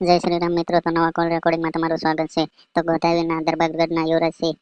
જય શ્રી રામ મિત્રો તો નવા કોલ રેકોર્ડિંગમાં તમારું સ્વાગત છે. તો ગોધાવીના દરબારગઢના યુવરાજસિંહ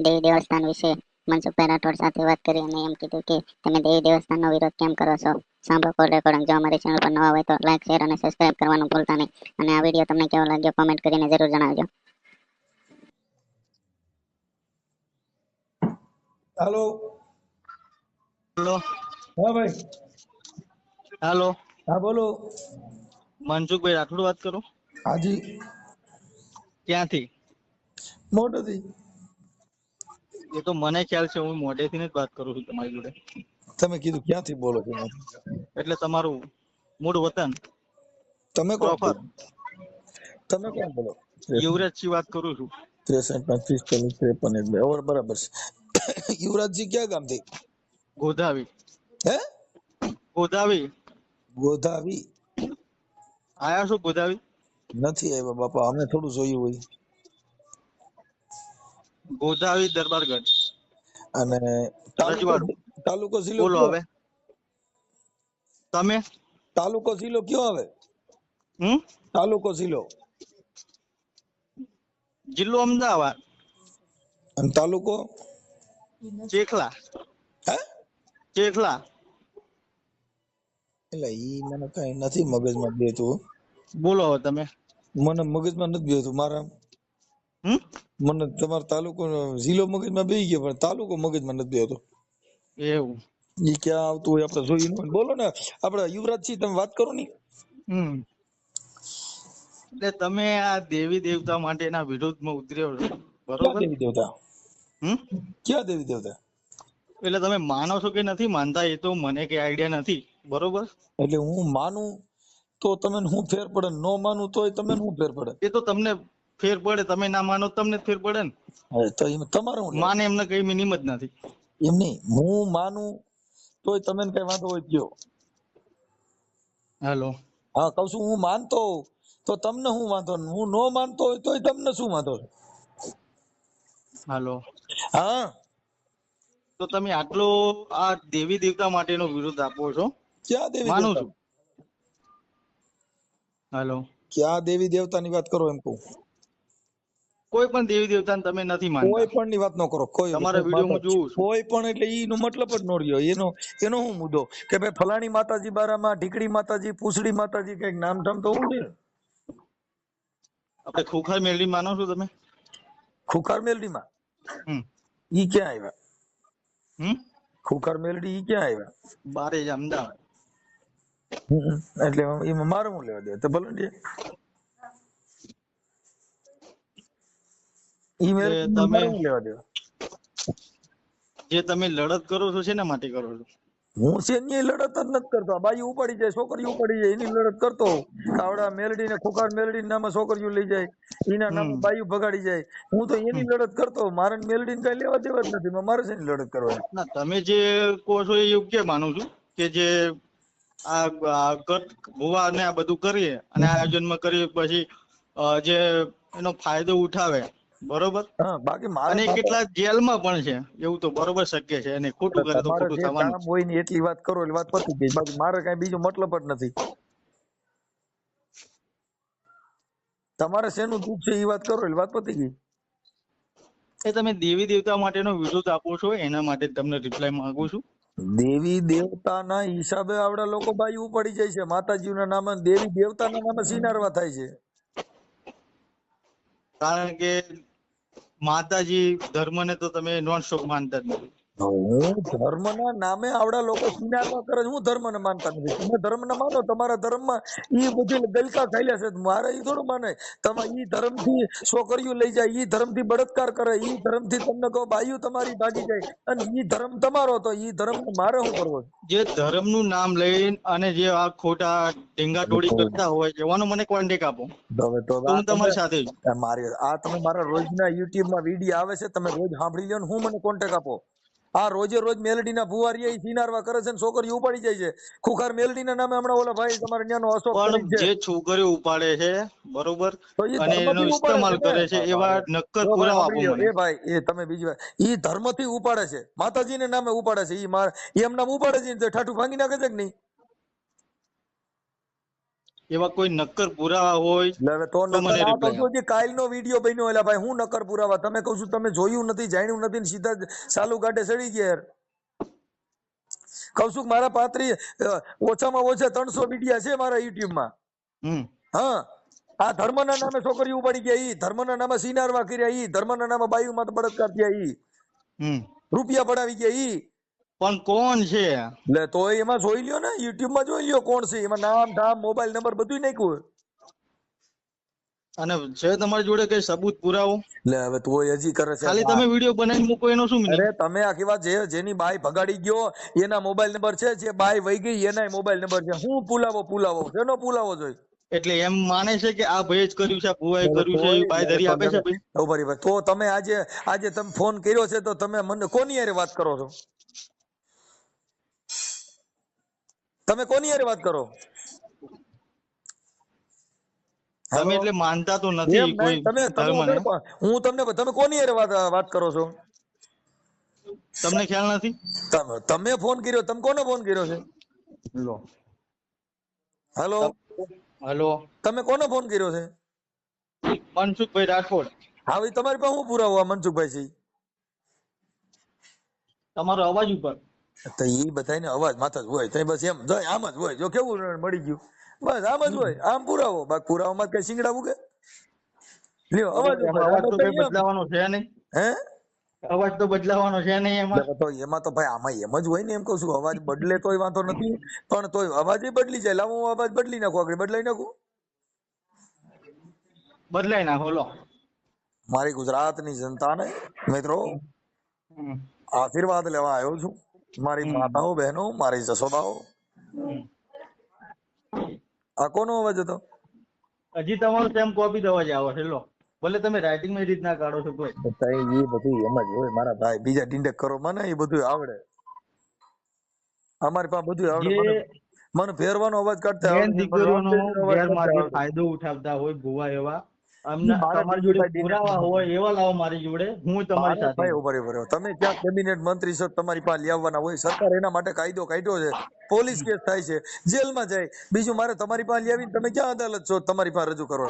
દેવી દેવસ્થાન વિશે મનસુખભાઈ રાઠોડ સાથે વાત કરી અને એમ કીધું કે તમે દેવી દેવસ્થાનનો વિરોધ કેમ કરો છો? સાંભળો કોલ રેકોર્ડિંગ જો અમારી ચેનલ પર નવા હોય તો લાઈક શેર અને સબસ્ક્રાઇબ કરવાનું ભૂલતા નહીં. અને આ વીડિયો તમને કેવો લાગ્યો કોમેન્ટ કરીને જરૂર જણાવજો. હેલો હેલો હા ભાઈ. હેલો હા બોલો. મનસુખભાઈ રાઠોડ વાત કરો. હાજી. ક્યાંથી? મોઢેથી એ તો મને ખ્યાલ છે હું મોઢેથી જ વાત કરું છું તમારી જોડે. તમે કીધું ક્યાંથી બોલો છો એટલે તમારું મૂળ વતન? તમે કોણ તમે કોણ બોલો? યુવરાજજી વાત કરું છું. ત્રેસઠ પાંત્રીસ ચાલીસ ત્રેપન એટલે ઓર બરાબર છે. યુવરાજજી ક્યાં ગામથી? ગોધાવી. હે? ગોધાવી. ગોધાવી. આયા શું ગોદાવી નથી આવ્યા બાપા અમે થોડું જોયું હોય. ગોદાવી દરબારગંજ અને તાલુકો જિલ્લો બોલો હવે. તમે? તાલુકો જિલ્લો કયો આવે હમ? તાલુકો જિલ્લો. જિલ્લો અમદાવાદ. અને તાલુકો? ચેખલા. હે? ચેખલા. એટલે ઈ મને કઈ નથી મગજમાં બેતું બોલો હવે તમે. મને મગજમાં નથી બેતું મારા મને તમારો તાલુકો જિલ્લો મગજમાં બેસી ગયો પણ તાલુકો મગજમાં નથી બેતો એવું. ઈ ક્યાં આવતું હોય આપણે જોઈ ન બોલો ને આપણે યુવરાજસિંહ તમે વાત કરો ને એટલે તમે આ દેવી દેવતા માટેના વિરોધમાં ઉતર્યો બરોબર? દેવી દેવતા? હમ? ક્યાં દેવી દેવતા? એટલે તમે માનો છો કે નથી માનતા એ તો મને કઈ આઈડિયા નથી. બરોબર? એટલે હું માનું તો તમે હું ફેર પડે નો માનું તોય તમે હું ફેર પડે. એ તો તમને ફેર પડે તમે ના માનો તમને ફેર પડે ને. તો એમ તમારે માને એમને કઈ મિનિમ જ નથી. એમ નહીં હું માનું તોય તમે કઈ વાંધો હોય ગયો હેલો. હા કઉ છું હું માનતો તો તમને હું વાંધો હું નો માનતો હોય તોય તમને શું વાંધો હેલો. હા. તો તમે આટલો આ દેવી દેવતા માટેનો વિરોધ આપો છો. ક્યાં દેવી માનું છું. હેલો. ક્યાં દેવી દેવતાની વાત કરો એમ કહું? કોઈ પણ દેવી દેવતાને તમે નથી કોઈ પણ ની વાત ન કરો કોઈ તમારા વિડિયો હું જોઉં છું. કોઈ પણ એટલે ઈનો મતલબ જ ન રહ્યો. એનો એનો હું મુદ્દો? કે ભાઈ ફલાણી માતાજી બારામાં ઢીકડી માતાજી પૂછડી માતાજી કંઈક નામ ઠામ તો હું આપણે ખુખાર મેલડી માનો છો તમે? ખુખાર મેલડીમાં? હમ. ઈ ક્યાં આવ્યા? હમ? ખુખાર મેલડી ઈ ક્યાં આવ્યા? બારે જ અમદાવાદ. એટલે એમાં મારું હું લેવા દે? તો ભલે ને ઈ તમે- લેવા દે? જે તમે લડત કરો છો શેના માટે કરો છો? હું છે એની લડત જ નથી કરતો. આ બાઈ ઉપાડી જાય છોકરી ઉપાડી જાય એની લડત કરતો. કાવડા મેલડી ને ખોખાર મેલડી નામે છોકરીઓ લઈ જાય એના નામે બાઈ બાયું ભગાડી જાય. હું તો એની લડત કરતો મારે મેલડી ને કઈ લેવા દેવા જ નથી મારે શેની લડત કરવાની? ના તમે જે કહો છો એ યોગ્ય માનું છું કે જે આ આ કટ અને આ બધું કરીએ અને આયોજનમાં કરીએ પછી જે એનો ફાયદો ઉઠાવે. બરોબર? બાકી મારે અને કેટલા જેલમાં પણ છે એવું તો બરોબર શક્ય છે. અને ખોટું કરે તો ખોટું થવાનું હોય ને એટલી વાત કરો એટલે વાત પતી ગઈ. બાકી મારે કઈ બીજો મતલબ જ નથી. તમારે શેનું દુઃખ છે એ વાત કરો એટલે વાત પતી ગઈ. એ તમે દેવી દેવતા માટેનો વિરોધ આપો છો એના માટે તમને રિપ્લાય માંગુ છું. દેવી દેવતાના હિસાબે આવડા લોકો બાઈ ઉપાડી જાય છે. માતાજીના નામે દેવી દેવતાના નામે સિનારવા થાય છે. કારણ કે માતાજી ધર્મને તો તમે નોન સ્ટોપ માનતા જ નથી. હું ધર્મના નામે આવડા લોકો સિનારવા કરે હું હું ધર્મને માનતા નથી. તમે ધર્મને માનો તમારા ધર્મમાં ઈ બધી ગલકા ખાઈ છે. મારે એ થોડું માને. તમે ઈ ધર્મથી છોકરીઓ લઈ જાય ઈ ધર્મથી બળાત્કાર કરે ધર્મ ધર્મથી તમને કહો બાયુ તમારી ભાગી જાય અને એ ધર્મ તમારો તો એ ધર્મ મારે શું કરવો? જે ધર્મનું નામ લઈને અને જે આ ખોટા ઢીંગાટોળી કરતા હોય એવાનો મને કોન્ટેક આપો. હવે તો હું તમારી સાથે મારી આ તમે મારા રોજના યુટ્યુબમાં વીડિયો આવે છે તમે રોજ સાંભળી લો ને હું મને કોન્ટેક આપો. આ રોજે રોજ મેલડીના ભુવારીયા ઈ સિનારવા કરે છે ને છોકરીઓ ઉપાડી જાય છે. ખુખાર મેલડીના નામે હમણાં ઓલા ભાઈ તમારે ત્યાંનો અશોક પણ જે છોકરીઓ ઉપાડે છે બરોબર? અને એનો ઇસ્તેમાલ. કરે છે એવા નક્કર ભાઈ પુરાવા આપો મને એ ભાઈ એ તમે બીજી વાત ઈ ધર્મથી ઉપાડે છે. માતાજીને નામે ઉપાડે છે. ઈ માર એમ નામ ઉપાડે છે ઠાઠું ભાંગી નાખે છે કે નહીં? એવા કોઈ નક્કર પુરાવા હોય તો મને જે કાલનો વીડિયો બન્યો એટલે ભાઈ હું નકર પુરાવા? તમે કહું છું તમે જોયું નથી જાણ્યું નથી ને સીધા સાલુ કાઢે ચડી ગયા યાર. કહું છું મારા પાત્રી ઓછામાં ઓછા ત્રણસો મીડિયા છે મારા યુટ્યુબમાં હમ. હા. આ ધર્મના નામે છોકરી ઉપાડી ગયા ઈ. ધર્મના નામે સિનારવા કર્યા ઈ. ધર્મના નામે બાયુ માં બળાત્કાર થયા ઈ. રૂપિયા પડાવી ગયા ઈ. પણ કોણ છે? એટલે તો એમાં જોઈ લ્યો ને યુટ્યુબમાં જોઈ લ્યો કોણ છે. એમાં નામ ધામ મોબાઈલ નંબર બધું નાખ્યું અને છે તમારી જોડે કઈ સબૂત પુરાવો? એટલે હવે તો હજી કરે છે. ખાલી તમે વિડિયો બનાવી મૂકો એનો શું અરે તમે આખી વાત જે જેની બાઈ ભગાડી ગયો એના મોબાઈલ નંબર છે જે બાઈ વહી ગઈ એના મોબાઈલ નંબર છે. હું પુલાવો પુલાવો શેનો પુલાવો જોઈ? એટલે એમ માને છે કે આ ભાઈ જ કર્યું છે ભુવાએ કર્યું છે બાંયધરી આપે છે ભાઈ. ભાઈ. તો તમે આજે આજે તમે ફોન કર્યો છે તો તમે મને કોની હારે વાત કરો છો? તમે કોની યાર વાત કરો? તમે એટલે માનતા તો નથી કોઈ તમે હું તમને તમે કોની યાર વાત વાત કરો છો? તમને ખ્યાલ નથી? તમે ફોન કર્યો તમે કોને ફોન કર્યો છે? લો. હેલો? હેલો? તમે કોને ફોન કર્યો છે? મનસુખભાઈ રાઠોડ. હા ભાઈ તમારી પાસે હું પુરાવો મનસુખભાઈ છે તમારો અવાજ ઉપર. તો એ બધાને અવાજ માથા જ હોય. તો બસ એમ આમ જ હોય. જો કેવું મળી ગયું. બસ આમ જ હોય. આમ પુરાવો. બાકી પુરાવામાં કઈ શીંગડા કે? લ્યો અવાજ અવાજ તો તો કઈ બદલાવાનો છે નહીં. હે? અવાજ તો બદલાવાનો છે નહીં એમાં. તો એમાં તો ભાઈ આમાં એમ જ હોય ને એમ કહું છું. અવાજ બદલે તોય વાંધો નથી. પણ તોય અવાજ બદલી જાય. લાવો હું અવાજ બદલી નાખું આગળ. બદલાઈ નાખું? બદલાઈ નાખો લો. મારી ગુજરાતની જનતાને મિત્રો આશીર્વાદ લેવા આવ્યો છું. મારી માતાઓ બહેનો મારી જસોદાઓ. આ કોનો અવાજ હતો? હજી તમારો સેમ કોપી દવા જ આવે છે લો. ભલે તમે રાઇટિંગમાં રીતના કાઢો છો કોઈ. એ બધું એમ જ હોય મારા ભાઈ. બીજા ડિંડક કરો મને એ બધું આવડે. અમારી પાસે બધું આવડે. મને ફેરવાનો અવાજ કાઢતા આવડે. ફાયદો ઉઠાવતા હોય ગોવા એવા તમારી જોડે પુરાવા હોય એવા લાવો મારી જોડે હું તમારી સાથે ભાઈ ઊભા રહો, તમે ક્યાં કેબિનેટ મંત્રી છો તમારી પાસે લઈ હોય? સરકાર એના માટે કાયદો કાઢ્યો છે. પોલીસ કેસ થાય છે. જેલમાં જાય. બીજું મારે તમારી પાસે લઈ તમે ક્યાં અદાલત છો? તમારી પાસે રજૂ કરો.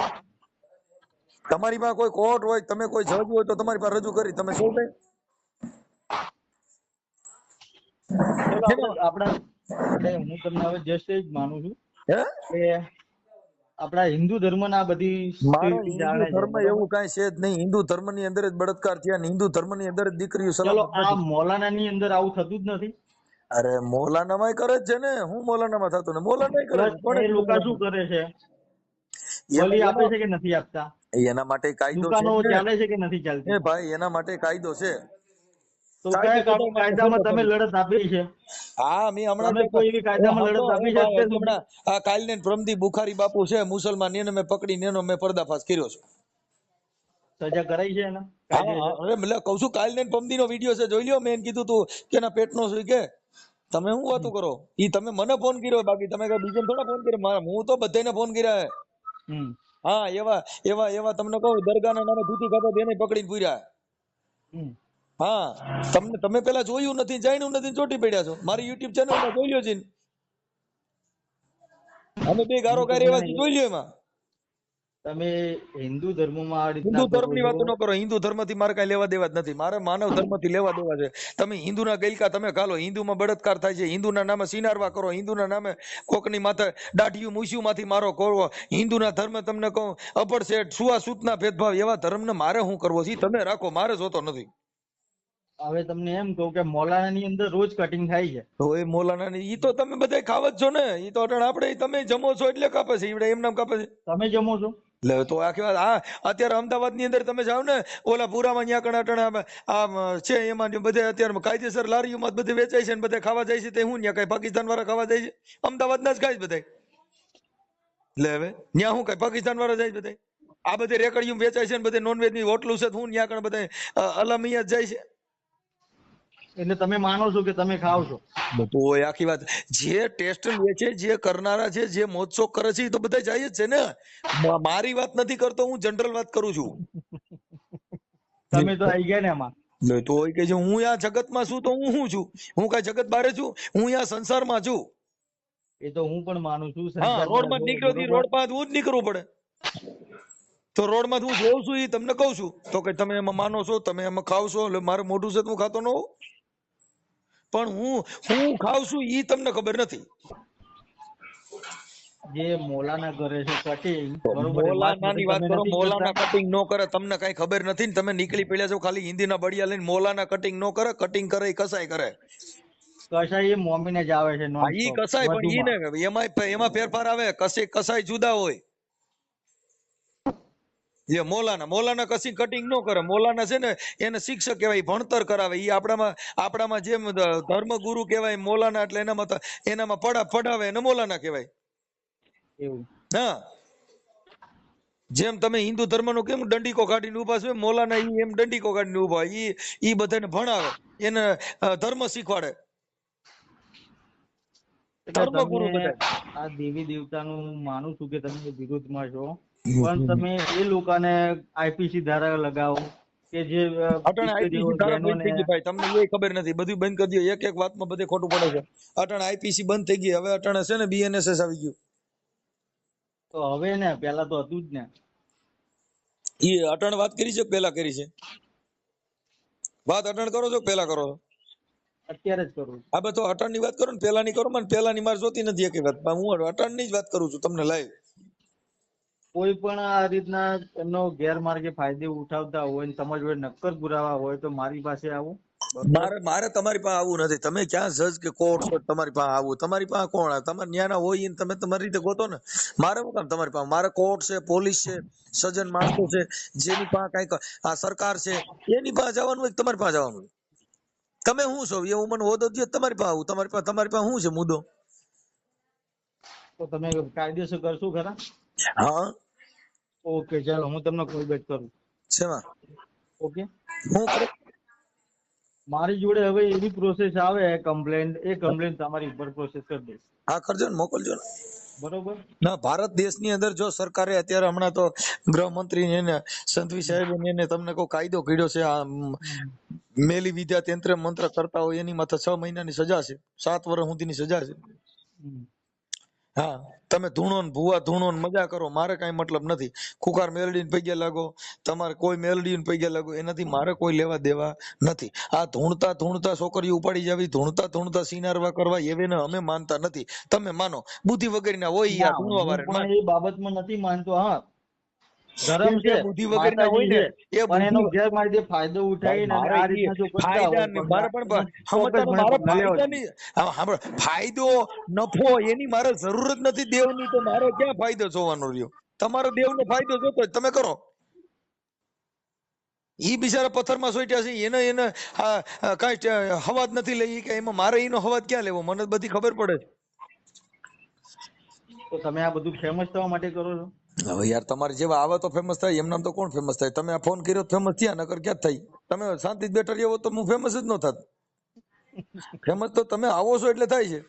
તમારી પાસે કોઈ કોર્ટ હોય તમે કોઈ જજ હોય તો તમારી પાસે રજૂ કરી. તમે શું કઈ આપણા હું તમને હવે જસ્ટ એ જ માનું છું હે? કે આપણા હિન્દુ ધર્મના બધી ધર્મ એવું કઈ છે જ નહીં. હિન્દુ ધર્મની અંદર જ બળાત્કાર થયા હિન્દુ ધર્મની અંદર જ દીકરીઓ ચલો આ મોલાનાની અંદર આવું થતું જ નથી? અરે મોલાનામાં કરે જ છે ને. હું મોલાનામાં થતું ને મોલાના કરે એ લોકો શું કરે છે? આપે છે કે નથી આપતા? એના માટે કાયદો છે. ચાલે છે કે નથી ચાલતી? એ ભાઈ એના માટે કાયદો છે. તો કાયદામાં તમે લડત આપી છે? હા મેં હમણાં કોઈ એવી કાયદામાં લડત આપી છે? ભાઈ, અત્યાર સુધી? હમણાં આ કાલને પ્રમદી બુખારી બાપુ છે મુસલમાન એને મેં પકડીને એનો મેં પર્દાફાશ કર્યો છે. સજા કરાઈ છે એને? હા, હા, અરે એટલે કહું છું કાલને ને પ્રમદીનો વીડિયો છે જોઈ લ્યો મેં કીધું તું કે એના પેટનો શું કે તમે શું વાતું કરો? ઈ તમે મને ફોન કર્યો બાકી તમે કઈ બીજાને થોડા ફોન કર્યો? મારા હું તો બધાને ફોન કર્યા હે. હમ. હા એવા એવા એવા તમને કહું દરગાહના નામે ધૂતી ખાતા તેને પકડીને પૂર્યા હમ. હા તમને તમે પેલા જોયું નથી જાણ્યું નથી ચોટી પડ્યા છો. મારી યુટ્યુબ ચેનલમાં જોઈ લ્યો છે અમે બે ગારો ગાર એવા જોઈ લ્યો એમાં. તમે હિન્દુ ધર્મમાં આ હિન્દુ ધર્મની કરો વાતો. ન કરો હિન્દુ ધર્મથી મારે કઈ લેવા દેવા જ નથી. મારે માનવ ધર્મથી લેવા દેવા છે. તમે હિન્દુના ગઈકા તમે ખાલો હિન્દુમાં બળાત્કાર થાય છે. હિન્દુના નામે સિનારવા કરો. હિન્દુના નામે કોકની માથે દાઢિયું મૂસ્યું માંથી મારો કરવો હિન્દુના ધર્મ તમને કહું અપડ શેઠ સુઆસૂતના ભેદભાવ એવા ધર્મને મારે શું કરવો છે? તમે રાખો મારે જોતો નથી. હવે તમને એમ કહું કે મોલાના ની અંદર રોજ કટિંગ થાય છે. તો એ મોલાના ની ઈ તો તમે બધા ખાવ જ છો ને. ઈ તો અટાણે આપણે તમે જમો છો એટલે કાપે છે ઈવડે એમ નામ કાપે છે તમે જમો છો? લે તો આખી વાત હા અત્યારે અમદાવાદની અંદર તમે જાઓ ને ઓલા પુરામાં ન્યા કણ અટાણે આમ- આમ છે એમાં બધે અત્યારે કાયદેસર લારીઓમાં બધે વેચાય છે ને બધા ખાવા જાય છે તે હું ન્યા કઈ પાકિસ્તાન વાળા ખાવા જાય છે? અમદાવાદ ના જ ખાય બધા એટલે હવે ન્યા હું કઈ પાકિસ્તાન વાળા જાય છે બધા આ બધે રેકડીયું વેચાય છે ને બધે નોનવેજની હોટલું છે હું ન્યા કણ બધા અલામિયા જાય છે? એટલે તમે માનો છો કે તમે ખાવ છો? તો એ આખી વાત. જે ટેસ્ટ લે છે જે કરનારા છે જે મોજશોખ કરે છે એ તો બધા જાય જ છે ને. મારી વાત નથી કરતો હું જનરલ વાત કરું છું. તમે તો આવી ગયા ને એમાં તો એ કે હું આ જગતમાં છું તો હું શું છું? હું કઈ જગત બારે છું? હું આ સંસારમાં છું? એ તો હું પણ માનું છું હા રોડમાં નીકળ્યો. રોડમાં હું જ નીકળવું પડે. તો રોડમાં હું જોઉં છું એ તમને કહું છું. તો કે તમે એમાં માનો છો તમે એમાં ખાવ છો એટલે મારે મોઢું છે તો હું ખાતો ન હોઉં? પણ હું હું ખાવ છું ઈ તમને ખબર નથી. જે મોલાના કરે છે કટિંગ મોલાનાની વાત કરો મોલાના કટિંગ નો કરે તમને કઈ ખબર નથી ને તમે નીકળી પડ્યા છો ખાલી હિન્દીના બળિયા લઈને મોલાના કટિંગ નો કરે કટિંગ કરે કસાય કરે. કસાય એ મોમીને જ આવે છે ઈ. કસાય પણ ઈ ને એમાં એમાં ફેરફાર આવે કસે કસાય જુદા હોય. એ મોલાના મોલાના કશી કટિંગ ન કરે. મોલાના છે ને એને શિક્ષક કહેવાય ભણતર કરાવે. એ આપણામાં આપણામાં જેમ ધર્મગુરુ કહેવાય મોલાના એટલે એનામાં એનામાં પડા પડાવે એને મોલાના કહેવાય. એવું. હા. જેમ તમે હિન્દુ ધર્મનો કેમ દંડીકો કાઢીને ઊભા છો? મોલાના ઈ એમ દંડીકો કાઢીને ઊભા. ઈ ઈ બધાને ભણાવે. એને ધર્મ શીખવાડે. ધર્મગુરુ બધા. આ દેવી દેવતાનું માનું છું કે તમે વિરુદ્ધમાં છો. પણ તમે એ લોકોને આઈપીસી ધારા લગાવો કે જે અટણ આઈપીસી ધારા બંધ થઈ ગઈ ભાઈ તમને એ ખબર નથી. બધું બંધ કરી દો. એક એક વાતમાં બધે ખોટું પડે છે. અટણ આઈપીસી બંધ થઈ ગઈ. હવે અટણ છે ને બીએનએસએસ આવી ગયું. તો હવે ને પેલા તો હતું જ ને. ઈ અટણ વાત કરી છે પેલા કરી છે? વાત અટણ કરો છો પેલા કરો છો? અત્યારે જ કરું હા તો અટણની વાત કરો ને પેલાની કરો મને પેલાની મારે જોતી નથી એક વાત. હું હું અટાણની જ વાત કરું છું તમને લાઈવ કોઈ પણ આ રીતના એમનો ગેરમાર્ગે ફાયદે ઉઠાવતા હોય ને સમજ હોય નક્કર પુરાવા હોય તો મારી પાસે આવો. મારે મારે તમારી પાસે આવું નથી. તમે ક્યાં જજ કે કોર્ટ છો તમારી પાસે આવું? તમારી પાસે કોણ તમારે ન્યાના હોય ને તમે તમારી રીતે ગોતો ને. મારે શું કામ તમારી પાસે? મારે કોર્ટ છે પોલીસ છે સજ્જન માણસો છે જેની પાસે કંઈક આ સરકાર છે એની પાસે જવાનું હોય તમારી પાસે જવાનું હોય? તમે શું છો? એ હું મને હોદો દ્યો તમારી પાસે આવું. તમારી પાસે તમારી પાસે શું છે મુદ્દો? તો તમે કાયદેસર કરશું ખરા? હા? ઓકે ચાલો હું તમને કોલ બેક કરું. શેમાં? ઓકે? હું મારી જોડે હવે એવી પ્રોસેસ આવે કમ્પ્લેન એ કમ્પ્લેન તમારી ઉપર પ્રોસેસ કરી દઈશ. હા કરજો ને મોકલજો ને. બરોબર? ના ભારત દેશની અંદર જો સરકારે અત્યારે હમણાં તો ગૃહમંત્રી એને સંતવી સાહેબ એને તમને કોઈ કાયદો કર્યો છે આ મેલી વિદ્યા તંત્ર મંત્ર કરતા હોય એની માથે છ મહિનાની સજા છે સાત વર્ષ સુધીની સજા છે. હા તમે ધૂણો ને ભૂવા ધૂણો ને મજા કરો મારે કઈ મતલબ નથી. ખુકાર મેલડી ને પૈયા લાગો તમારે કોઈ મેલડી ને પૈયા લાગો એનાથી મારે કોઈ લેવા દેવા નથી. આ ધૂણતા ધૂણતા છોકરીઓ ઉપાડી જાવી ધૂણતા ધૂણતા સિનારવા કરવા એવેને અમે માનતા નથી. તમે માનો બુદ્ધિ વગરના હોય ના, ધૂણવા હું વાળા પણ એ બાબતમાં નથી માનતો હા. ધર્મ છે બુદ્ધિ વગરના હોય ને, એ પણ એનો બુદ્ધિ- જે ફાયદો ઉઠાવીને આ રીતના જો ફાયદા ને હા, સાંભળો, ફાયદો નફો એની મારે જરૂર જ નથી દેવની તો મારો ક્યાં ફાયદો જોવાનો રહ્યો? તમારો દેવનો ફાયદો જોતો તમે કરો. ઈ બિચારા પથ્થરમાં સોટ્યા છે એને એને કાંઈ હવાજ નથી લઈ કે એમાં મારે એનો હવાજ ક્યાં લેવો? મને બધી ખબર પડે. તો તમે આ બધું ફેમસ થવા માટે કરો છો? હવે યાર તમારે જેવા આવે તો ફેમસ થાય એમનામ તો કોણ ફેમસ થાય? તમે આ ફોન કર્યો ફેમસ થયા નકર ક્યાં થઈ? તમે શાંતિ બેઠા રહ્યો તો હું ફેમસ જ ન થાત. ફેમસ તો તમે આવો છો એટલે થાય છે.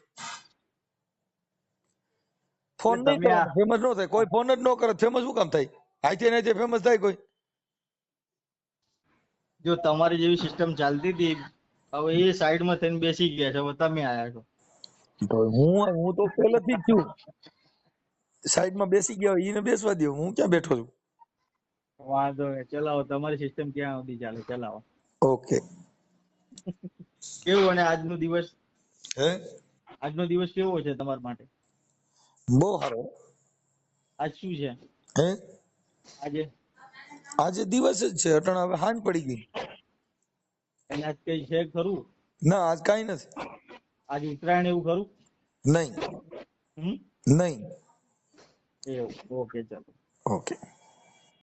ફોન નહીં ફેમસ ન થાય. કોઈ ફોન જ ન કરે ફેમસ શું કામ થાય? આઈથી નાઈથી ફેમસ થાય કોઈ. જો તમારી જેવી સિસ્ટમ ચાલતી હતી હવે એ સાઈડમાં થઈને બેસી ગયા છે હવે તમે આયા છો. તો હું હું તો પહેલેથી જ છું. સાઈડમાં બેસી ગયા હોય એને બેસવા દો હું ક્યાં બેઠો છું? વાંધો નહીં ચલાવો તમારી સિસ્ટમ ક્યાં સુધી ચાલે ચલાવો. ઓકે. કેવું અને આજનો દિવસ? હે? આજનો દિવસ કેવો છે તમારા માટે? બહુ સારો. આજ શું છે? હે? આજે? આજે દિવસ જ છે અટણ હવે હાંજ પડી ગઈ. અને આજ કઈ છે ખરું? ના આજ કાઈ નથી. આજ ઉત્તરાયણ એવું ખરું? નહીં. નહીં. હમ નહીં એવું ઓકે ચાલો ઓકે